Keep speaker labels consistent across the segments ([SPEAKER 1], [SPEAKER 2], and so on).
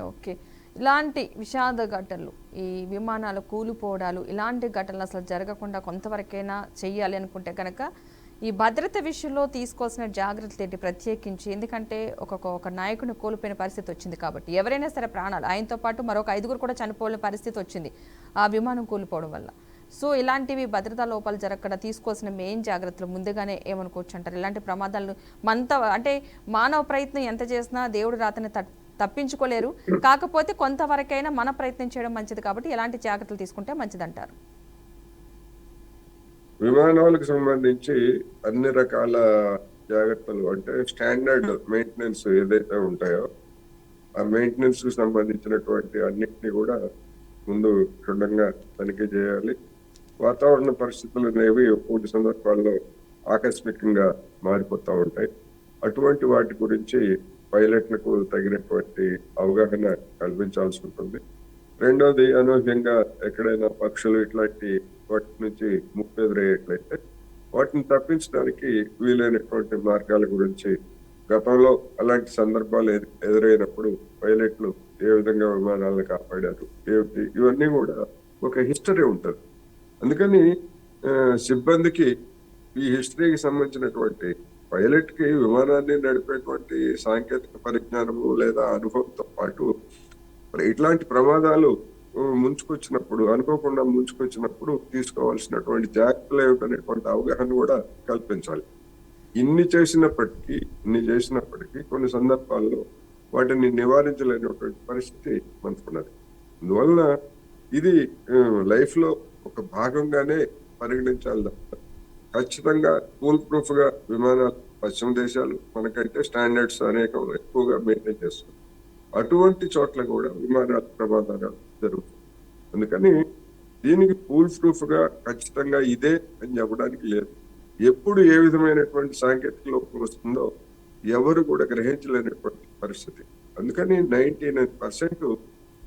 [SPEAKER 1] Okay. ఇలాంటి విషాద ఘటనలు ఈ విమానాలు కూలిపోవడాలు ఇలాంటి ఘటనలు అసలు జరగకుండా కొంతవరకైనా చేయాలి అనుకుంటే కనుక ఈ భద్రత విషయంలో తీసుకోవాల్సిన జాగ్రత్తలు ఏంటి? ప్రత్యేకించి ఎందుకంటే ఒక ఒక నాయకుని కోల్పోయిన పరిస్థితి వచ్చింది కాబట్టి. ఎవరైనా సరే ప్రాణాలు ఆయనతో పాటు మరొక ఐదుగురు కూడా చనిపోయిన పరిస్థితి వచ్చింది ఆ విమానం కూలిపోవడం వల్ల. సో ఇలాంటివి భద్రతా లోపాలు జరగకుండా తీసుకోవాల్సిన మెయిన్ జాగ్రత్తలు ముందుగానే ఏమనుకోవచ్చు అంటారు? ఇలాంటి ప్రమాదాలు మంత అంటే మానవ ప్రయత్నం ఎంత చేసినా దేవుడు రాతని తట్- తప్పించుకోలేరు. కాకపోతే కొంతవరకైనా మన ప్రయత్నం చేయడం మంచిది కాబట్టి ఎలాంటి జాగ్రత్తలు తీసుకుంటే మంచిదంటారు?
[SPEAKER 2] విమానాలకు సంబంధించి అన్ని రకాల జాగ్రత్తలు అంటే స్టాండర్డ్ మెయింటెనెన్స్ ఏదైతే ఉంటాయో ఆ మెయింటెనెన్స్కు సంబంధించినటువంటి అన్నిటిని కూడా ముందు క్షుణ్ణంగా తనిఖీ చేయాలి. వాతావరణ పరిస్థితులు అనేవి కొన్ని సందర్భాల్లో ఆకస్మికంగా మారిపోతూ ఉంటాయి. అటువంటి వాటి గురించి పైలట్లకు తగినటువంటి అవగాహన కల్పించాల్సి ఉంటుంది. రెండోది అనూహ్యంగా ఎక్కడైనా పక్షులు ఇట్లాంటి వాటి నుంచి ముప్పు ఎదురయ్యేట్లయితే వాటిని తప్పించడానికి వీలైనటువంటి మార్గాల గురించి గతంలో అలాంటి సందర్భాలు ఎదురైనప్పుడు పైలట్లు ఏ విధంగా విమానాలను కాపాడారు ఏమిటి ఇవన్నీ కూడా ఒక హిస్టరీ ఉంటుంది. అందుకని సిబ్బందికి ఈ హిస్టరీకి సంబంధించినటువంటి పైలట్కి విమానాన్ని నడిపేటువంటి సాంకేతిక పరిజ్ఞానము లేదా అనుభవంతో పాటు మరి ఇట్లాంటి ప్రమాదాలు ముంచుకొచ్చినప్పుడు అనుకోకుండా ముంచుకొచ్చినప్పుడు తీసుకోవాల్సినటువంటి జాగ్రత్తలు ఏమిటనేటువంటి అవగాహన కూడా కల్పించాలి. ఇన్ని చేసినప్పటికీ ఇన్ని చేసినప్పటికీ కొన్ని సందర్భాల్లో వాటిని నివారించలేనటువంటి పరిస్థితి మనకున్నది. అందువలన ఇది లైఫ్లో ఒక భాగంగానే పరిగణించాలి తప్ప ఖచ్చితంగా కూల్ ప్రూఫ్గా విమానాలు పశ్చిమ దేశాలు మనకైతే స్టాండర్డ్స్ అనేక ఎక్కువగా మెయింటైన్ చేస్తుంది అటువంటి చోట్ల కూడా విమానాల ప్రమాదాలు జరుగుతాయి అందుకని దీనికి కూల్ ప్రూఫ్గా ఖచ్చితంగా ఇదే అని చెప్పడానికి లేదు. ఎప్పుడు ఏ విధమైనటువంటి సాంకేతిక లోపం వస్తుందో ఎవరు కూడా గ్రహించలేనటువంటి పరిస్థితి. అందుకని నైన్టీ నైన్ పర్సెంట్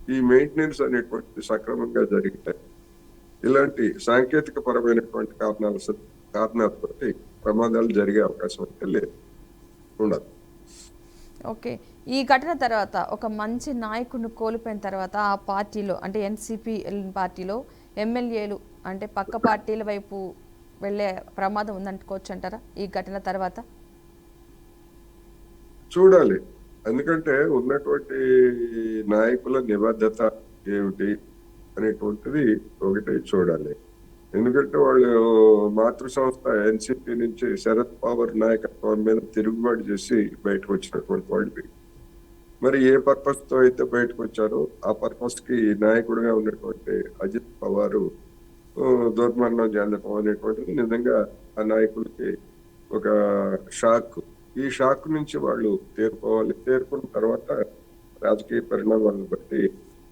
[SPEAKER 2] ఈ మెయింటెనెన్స్ అనేటువంటి సక్రమంగా జరుగుతాయి ఇలాంటి సాంకేతిక పరమైనటువంటి కారణాల కారణాలతోటి ప్రమాదాలు జరిగే అవకాశం అయితే లేదు. ఉండదు.
[SPEAKER 1] ఓకే. ఈ ఘటన తర్వాత ఒక మంచి నాయకుడిని కోల్పోయిన తర్వాత ఆ పార్టీలో అంటే ఎన్సిపి పార్టీలో ఎమ్మెల్యేలు అంటే పక్క పార్టీల వైపు వెళ్ళే ప్రమాదం ఉందనుకోవచ్చు అంటారా ఈ ఘటన తర్వాత?
[SPEAKER 2] చూడాలి. ఎందుకంటే ఉన్నటువంటి నాయకుల నిబద్ధత ఏమిటి అనేటువంటిది ఒకటి చూడాలి. ఎందుకంటే వాళ్ళు మాతృ సంస్థ ఎన్సిపి నుంచి శరద్ పవార్ నాయకత్వం మీద తిరుగుబాటు చేసి బయటకు వచ్చినటువంటి వాళ్ళు మరి ఏ పర్పస్తో అయితే బయటకు వచ్చారో ఆ పర్పస్కి నాయకుడిగా ఉన్నటువంటి అజిత్ పవారు దుర్మరణం చెందటం అనేటువంటిది నిజంగా ఆ నాయకులకి ఒక షాక్. ఈ షాక్ నుంచి వాళ్ళు తేరుకోవాలి. తేరుకున్న తర్వాత రాజకీయ పరిణామాలను బట్టి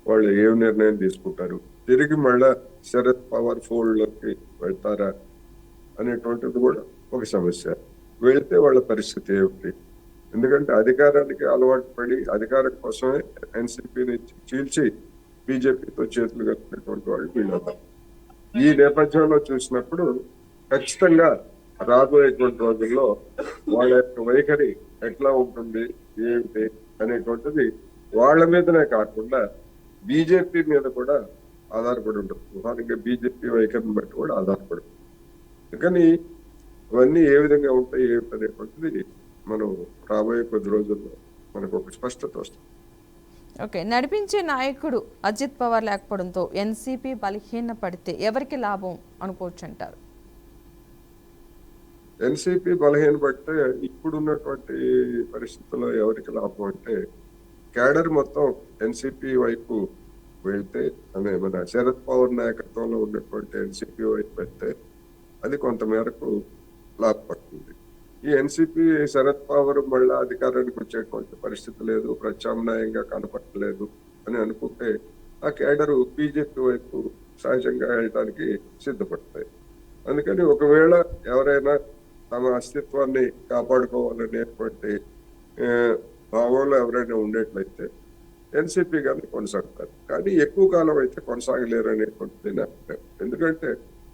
[SPEAKER 2] వాళ్ళు ఏం నిర్ణయం తీసుకుంటారు? తిరిగి మళ్ళా శరద్ పవర్ ఫోల్డ్లోకి వెళ్తారా అనేటువంటిది కూడా ఒక సమస్య. వెళితే వాళ్ళ పరిస్థితి ఏమిటి? ఎందుకంటే అధికారానికి అలవాటు పడి అధికారం కోసమే ఎన్సీపీని చీల్చి బీజేపీతో చేతులు కట్టినటువంటి వాళ్ళు వీళ్ళందరూ. ఈ నేపథ్యంలో చూసినప్పుడు ఖచ్చితంగా రాబోయేటువంటి రోజుల్లో వాళ్ళ యొక్క వైఖరి ఎట్లా ఉంటుంది ఏమిటి అనేటువంటిది వాళ్ళ మీదనే కాకుండా బీజేపీ మీద కూడా ఆధారపడి ఉంటుంది. ప్రధానంగా బీజేపీ వైఖరిని బట్టి కూడా ఆధారపడి ఉంటుంది కానీ ఇవన్నీ ఏ విధంగా ఉంటాయి ఏమిటి అనేటువంటిది మనం రాబోయే కొద్ది రోజుల్లో మనకు ఒక స్పష్టత వస్తుంది.
[SPEAKER 1] ఓకే. నడిపించే నాయకుడు అజిత్ పవార్ లేకపోవడంతో ఎన్సీపీ బలహీన పడితే ఎవరికి లాభం అనుకోవచ్చు అంటారు
[SPEAKER 2] ఎన్సీపీ బలహీనపడితే ఇప్పుడున్నటువంటి పరిస్థితుల్లో ఎవరికి లాభం అంటే క్యాడర్ మొత్తం ఎన్సీపీ వైపు వెళ్తే అనే మన శరద్ పవర్ నాయకత్వంలో ఉన్నటువంటి ఎన్సీపీ వైపు వెళ్తే అది కొంతమేరకు లాభపడుతుంది ఈ ఎన్సీపీ శరద్ పవర్ మళ్ళా అధికారానికి వచ్చేటువంటి పరిస్థితి లేదు ప్రత్యామ్నాయంగా కనపడలేదు అని అనుకుంటే ఆ క్యాడరు బీజేపీ వైపు సహజంగా వెళ్ళడానికి సిద్ధపడతాయి. అందుకని ఒకవేళ ఎవరైనా తమ అస్తిత్వాన్ని కాపాడుకోవాలనేటువంటి భావంలో ఎవరైనా ఉండేట్లయితే ఎన్సీపీ గారిని కొనసాగుతారు. కానీ ఎక్కువ కాలం అయితే కొనసాగలేరు అనేటువంటిది నా ఎందుకంటే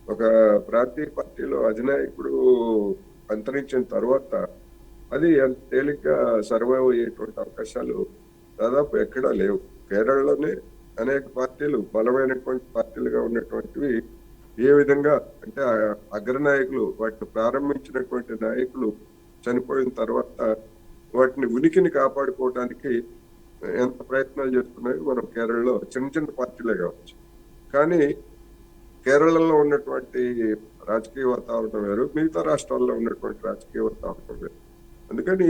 [SPEAKER 2] ఒక ప్రాంతీయ పార్టీలో అధినాయకుడు అంతరించిన తర్వాత అది ఎంత తేలిగ్గా సర్వైవ్ అయ్యేటువంటి అవకాశాలు దాదాపు ఎక్కడా లేవు. కేరళలోనే అనేక పార్టీలు బలమైనటువంటి పార్టీలుగా ఉన్నటువంటివి ఏ విధంగా అంటే అగ్రనాయకులు వాటిని ప్రారంభించినటువంటి నాయకులు చనిపోయిన తర్వాత వాటిని ఉనికిని కాపాడుకోవడానికి ఎంత ప్రయత్నాలు చేస్తున్నాయో. మనం కేరళలో చిన్న చిన్న పార్టీలే కావచ్చు. కానీ కేరళలో ఉన్నటువంటి రాజకీయ వాతావరణం వేరు మిగతా రాష్ట్రాల్లో ఉన్నటువంటి రాజకీయ వాతావరణం వేరు. అందుకని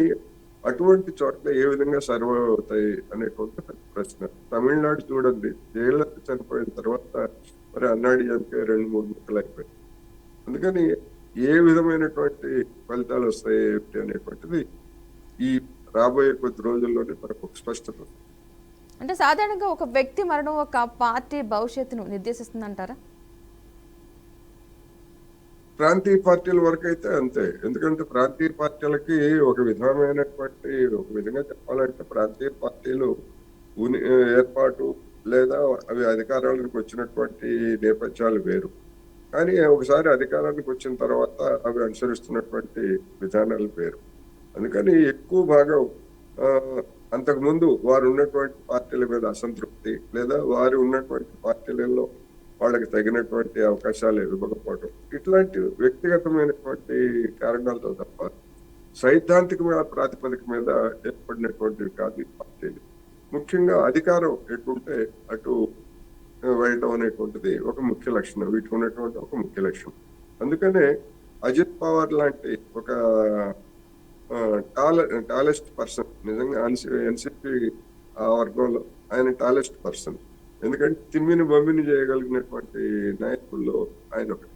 [SPEAKER 2] అటువంటి చోట్ల ఏ విధంగా సర్వ్ అవుతాయి అనేటువంటి ప్రశ్న. తమిళనాడు చూడండి జయలలిత చనిపోయిన తర్వాత మరి అన్నాడు చనిపోయి రెండు మూడు ముక్కలు అయిపోయాయి. అందుకని ఏ విధమైనటువంటి ఫలితాలు వస్తాయి ఏమిటి అనేటువంటిది ఈ రాబోయే కొద్ది రోజుల్లోనే మనకు స్పష్టత.
[SPEAKER 1] అంటే సాధారణంగా ఒక వ్యక్తి మరణం ఒక పార్టీ భవిష్యత్తును నిర్దేశిస్తుందంటారా?
[SPEAKER 2] ప్రాంతీయ పార్టీల వరకు అయితే అంతే. ఎందుకంటే ప్రాంతీయ పార్టీలకి ఒక విధమైనటువంటి ఒక విధంగా చెప్పాలంటే ప్రాంతీయ పార్టీలు ఉని ఏర్పాటు లేదా అవి అధికారానికి వచ్చినటువంటి నేపథ్యాలు వేరు. కానీ ఒకసారి అధికారానికి వచ్చిన తర్వాత అవి అనుసరిస్తున్నటువంటి విధానాలు వేరు. అందుకని ఎక్కువ భాగం అంతకుముందు వారు ఉన్నటువంటి పార్టీల మీద అసంతృప్తి లేదా వారు ఉన్నటువంటి పార్టీలలో వాళ్ళకి తగినటువంటి అవకాశాలు ఇవ్వకపోవడం ఇట్లాంటి వ్యక్తిగతమైనటువంటి కారణాలతో తప్ప సైద్ధాంతికమైన ప్రాతిపదిక మీద ఏర్పడినటువంటివి కాదు ఈ పార్టీలు. ముఖ్యంగా అధికారం ఎటుంటే అటు వెళ్ళడం అనేటువంటిది ఒక ముఖ్య లక్షణం వీటికి ఉన్నటువంటి ఒక ముఖ్య లక్షణం. అందుకనే అజిత్ పవార్ లాంటి ఒక టాల టాలెస్ట్ పర్సన్ నిజంగా ఎన్సిపి ఆ వర్గంలో ఆయన టాలెస్ట్ పర్సన్ ఎందుకంటే తిమ్మిని బొమ్మిని చేయగలిగినటువంటి నాయకుల్లో ఆయన ఒకటి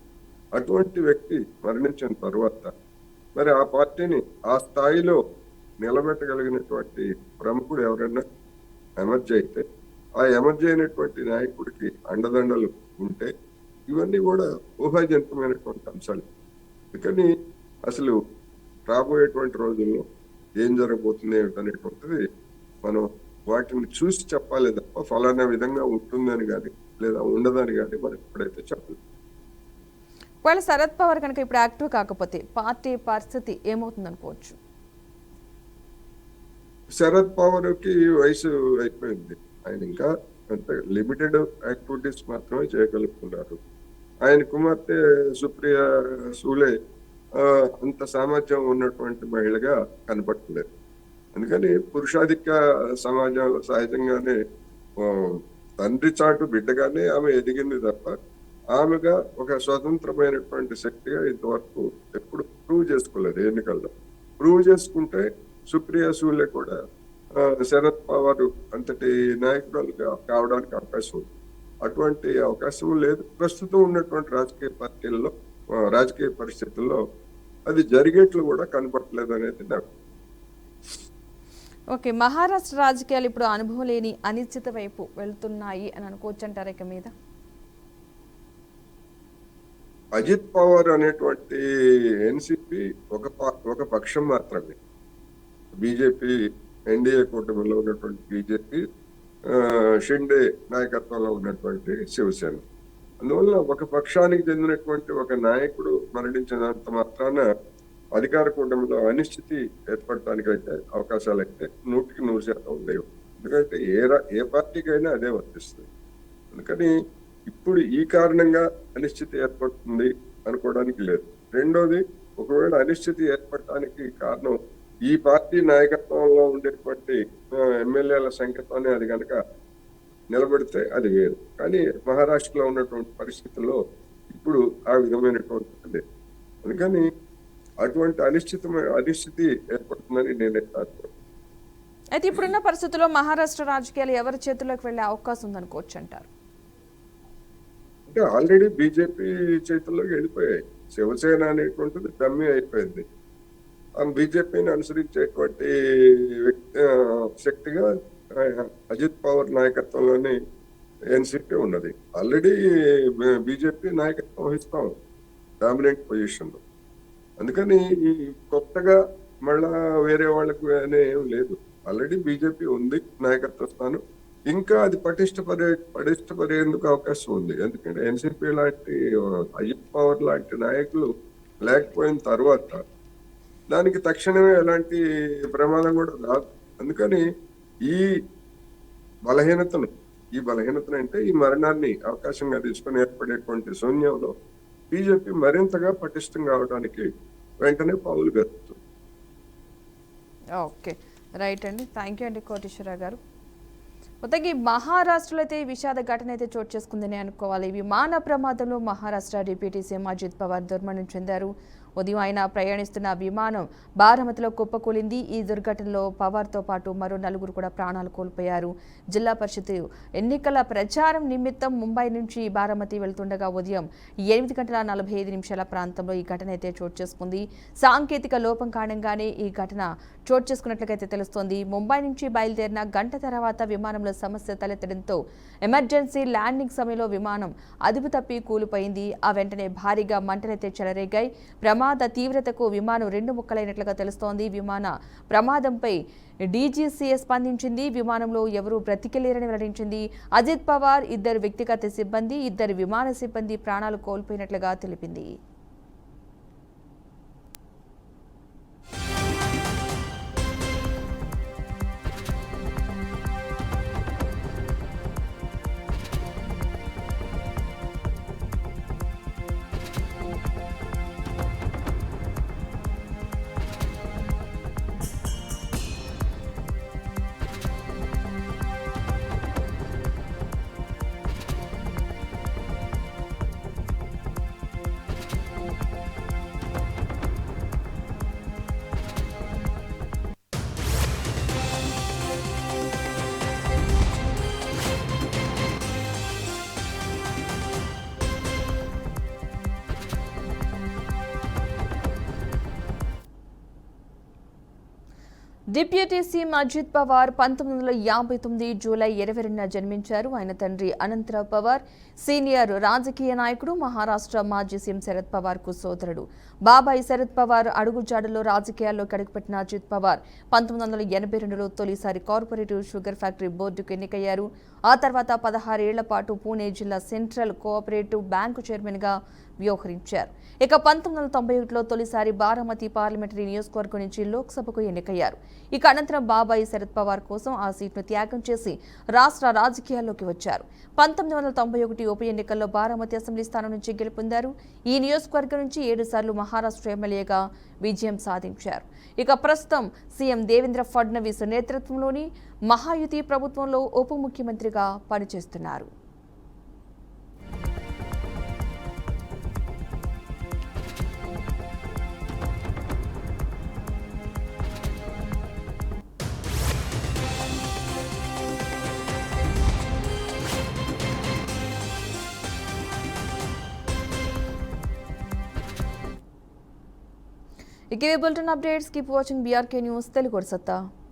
[SPEAKER 2] అటువంటి వ్యక్తి మరణించిన తర్వాత మరి ఆ పార్టీని ఆ స్థాయిలో నిలబెట్టగలిగినటువంటి ప్రముఖుడు ఎవరైనా ఎమర్జీ అయితే ఆ ఎమర్జీ అయినటువంటి నాయకుడికి అండదండలు ఉంటే ఇవన్నీ కూడా ఊహాజనితమైనటువంటి అంశాలు. అందుకని అసలు రాబోయేటువంటి రోజుల్లో ఏం జరగబోతుంది ఏమిటనేటువంటిది మనం వాటిని చూసి చెప్పాలి తప్ప ఫలానా విధంగా ఉంటుందని కానీ లేదా ఉండదని కానీ మనం ఇప్పుడైతే చెప్పలేదు
[SPEAKER 1] ఒకవేళ శరద్ పవార్ కనుక ఇప్పుడు యాక్టివ్ కాకపోతే పార్టీ పరిస్థితి ఏమవుతుంది అనుకోవచ్చు
[SPEAKER 2] శరద్ పవార్కి వయసు అయిపోయింది. ఆయన ఇంకా అంటే లిమిటెడ్ యాక్టివిటీస్ మాత్రమే చేయగలుగుతున్నారు. ఆయన కుమార్తె సుప్రియ సూలే అంత సామర్థ్యం ఉన్నటువంటి మహిళగా కనపడలేదు. అందుకని పురుషాధిక సమాజంలో సహజంగానే తండ్రి చాటు బిడ్డగానే ఆమె ఎదిగింది తప్ప ఆమెగా ఒక స్వతంత్రమైనటువంటి శక్తిగా ఇంతవరకు ఎప్పుడు ప్రూవ్ చేసుకోలేదు ఎన్నికల్లో. ప్రూవ్ చేసుకుంటే సుప్రియ సూర్య కూడా శరద్ పవార్ అంతటి నాయకురాలుగా కావడానికి అవకాశం ఉంది. అటువంటి అవకాశం లేదు. ప్రస్తుతం ఉన్నటువంటి రాజకీయ పార్టీల్లో రాజకీయ పరిస్థితుల్లో అది జరిగేట్లు కూడా కనపడలేదు అనేది నాకు.
[SPEAKER 1] ఓకే మహారాష్ట్ర రాజకీయాలు ఇప్పుడు అనుభవం లేని అనిశ్చిత వైపు వెళ్తున్నాయి అని అనుకోవచ్చు అంటారా ఇక మీద?
[SPEAKER 2] అజిత్ పవార్ అనేటువంటి ఎన్సిపి ఒక ఒక పక్షం మాత్రమే. బీజేపీ ఎన్డీఏ కూటమిలో ఉన్నటువంటి బీజేపీ షిండే నాయకత్వంలో ఉన్నటువంటి శివసేన. అందువల్ల ఒక పక్షానికి చెందినటువంటి ఒక నాయకుడు మరణించినంత మాత్రాన అధికార కూటమిలో అనిశ్చితి ఏర్పడటానికి అయితే అవకాశాలు అయితే నూటికి నూరు శాతం లేవు. ఎందుకంటే ఏ ఏ పార్టీకైనా అదే వర్తిస్తుంది. అందుకని ఇప్పుడు ఈ కారణంగా అనిశ్చితి ఏర్పడుతుంది అనుకోవడానికి లేదు. రెండోది ఒకవేళ అనిశ్చితి ఏర్పడటానికి కారణం ఈ పార్టీ నాయకత్వంలో ఉండేటువంటి ఎమ్మెల్యేల సంఖ్యతోనే అది కనుక నిలబడితే అది వేరు. కానీ మహారాష్ట్రలో ఉన్నటువంటి పరిస్థితుల్లో ఇప్పుడు ఆ విధమైనటువంటి లేదు అందుకని అటువంటి అనిశ్చితమైన అనిశ్చితి ఏర్పడుతుందని నేనైతే
[SPEAKER 1] అయితే ఇప్పుడున్న పరిస్థితుల్లో మహారాష్ట్ర రాజకీయాలు ఎవరి చేతుల్లోకి వెళ్ళే అవకాశం ఉందనుకోవచ్చు అంటారు?
[SPEAKER 2] అంటే ఆల్రెడీ బీజేపీ చేతుల్లోకి వెళ్ళిపోయాయి. శివసేన అనేటువంటిది డమ్మి అయిపోయింది. ఆ బీజేపీని అనుసరించేటువంటి శక్తిగా అజిత్ పవర్ నాయకత్వంలోని ఎన్సిపి ఉన్నది. ఆల్రెడీ బీజేపీ నాయకత్వం వహిస్తాం డామినెంట్ పొజిషన్లో అందుకని ఈ కొత్తగా మళ్ళా వేరే వాళ్ళకి అనే ఏం లేదు. ఆల్రెడీ బీజేపీ ఉంది నాయకత్వ స్థానం. ఇంకా అది పటిష్టపడే పటిష్టపడేందుకు అవకాశం ఉంది. ఎందుకంటే ఎన్సీపీ లాంటి అజిత్ పవర్ లాంటి నాయకులు లేకపోయిన తర్వాత దానికి తక్షణమే ఎలాంటి ప్రమాదం కూడా రాదు. అందుకని ఈ బలహీనతను ఈ బలహీనతను అంటే ఈ మరణాన్ని అవకాశంగా తీసుకొని ఏర్పడేటువంటి శూన్యంలో బీజేపీ మరింతగా పటిష్టం కావడానికి వెంటనే పావులు
[SPEAKER 1] ఓకే. రైట్ అండి. థ్యాంక్ యూ అండి కోటేశ్వర గారు. మొత్తంగా ఈ మహారాష్ట్రలో అయితే విషాద ఘటన అయితే చోటు చేసుకుందని అనుకోవాలి. విమాన ప్రమాదంలో మహారాష్ట్ర డిప్యూటీ సీఎం అజిత్ పవార్ దుర్మరణం చెందారు. ఉదయం ఆయన ప్రయాణిస్తున్న విమానం బారామతిలో కుప్పకూలింది. ఈ దుర్ఘటనలో పవార్తో పాటు మరో నలుగురు కూడా ప్రాణాలు కోల్పోయారు. జిల్లా పరిషత్ ఎన్నికల ప్రచారం నిమిత్తం ముంబై నుంచి బారామతి వెళ్తుండగా ఉదయం ఎనిమిది గంటల నలభై ఐదు నిమిషాల ప్రాంతంలో ఈ ఘటన అయితే చోటు చేసుకుంది. సాంకేతిక లోపం కారణంగానే ఈ ఘటన చోటు చేసుకున్నట్లయితే తెలుస్తోంది. ముంబై నుంచి బయలుదేరిన గంట తర్వాత విమానంలో సమస్య తలెత్తడంతో ఎమర్జెన్సీ ల్యాండింగ్ సమయంలో విమానం అదుపు తప్పి కూలిపోయింది. ఆ వెంటనే భారీగా మంటలైతే చెలరేగాయి. ప్రమాద తీవ్రతకు విమానం రెండు ముక్కలైనట్లుగా తెలుస్తోంది. విమాన ప్రమాదంపై డీజీసీఏ స్పందించింది. విమానంలో ఎవరూ బ్రతికలేరని వెల్లడించింది. అజిత్ పవార్ ఇద్దరు వ్యక్తిగత సిబ్బంది ఇద్దరు విమాన సిబ్బంది ప్రాణాలు కోల్పోయినట్లుగా తెలిపింది. డిప్యూటీ సీఎం అజిత్ పవార్ పంతొమ్మిది వందల యాభై తొమ్మిది జూలై ఇరవై రెండున జన్మించారు. ఆయన తండ్రి అనంతరావు పవార్ సీనియర్ రాజకీయ నాయకుడు మహారాష్ట్ర మాజీ సీఎం శరద్ పవార్కు సోదరుడు. బాబాయ్ శరద్ పవార్ అడుగుజాడలో రాజకీయాల్లో కడుగుపెట్టిన అజిత్ పవార్ పంతొమ్మిది వందల ఎనభై రెండులో తొలిసారి కార్పొరేటివ్ షుగర్ ఫ్యాక్టరీ బోర్డుకు ఎన్నికయ్యారు. ఆ తర్వాత పదహారేళ్ళ పాటు పూణే జిల్లా సెంట్రల్ కోఆపరేటివ్ బ్యాంకు చైర్మన్గా వ్యవహరించారు. ఇక పంతొమ్మిది వందల తొంభై ఒకటిలో తొలిసారి బారామతి పార్లమెంటరీ నియోజకవర్గం నుంచి లోక్సభకు ఎన్నికయ్యారు. ఇక అనంతరం బాబాయి శరద్ పవార్ కోసం ఆ సీట్ను త్యాగం చేసి రాష్ట్ర రాజకీయాల్లోకి వచ్చారు. పంతొమ్మిది వందల తొంభై ఒకటి ఉప ఎన్నికల్లో బారామతి అసెంబ్లీ స్థానం నుంచి గెలుపొందారు. ఈ నియోజకవర్గం నుంచి ఏడుసార్లు మహారాష్ట్ర ఎమ్మెల్యేగా విజయం సాధించారు. ఇక ప్రస్తుతం సీఎం దేవేంద్ర ఫడ్నవీస్ నేతృత్వంలోని మహాయుతి ప్రభుత్వంలో ఉప ముఖ్యమంత్రిగా పనిచేస్తున్నారు. ఇక bulletin updates. Keep watching BRK news. Telugu సత్తా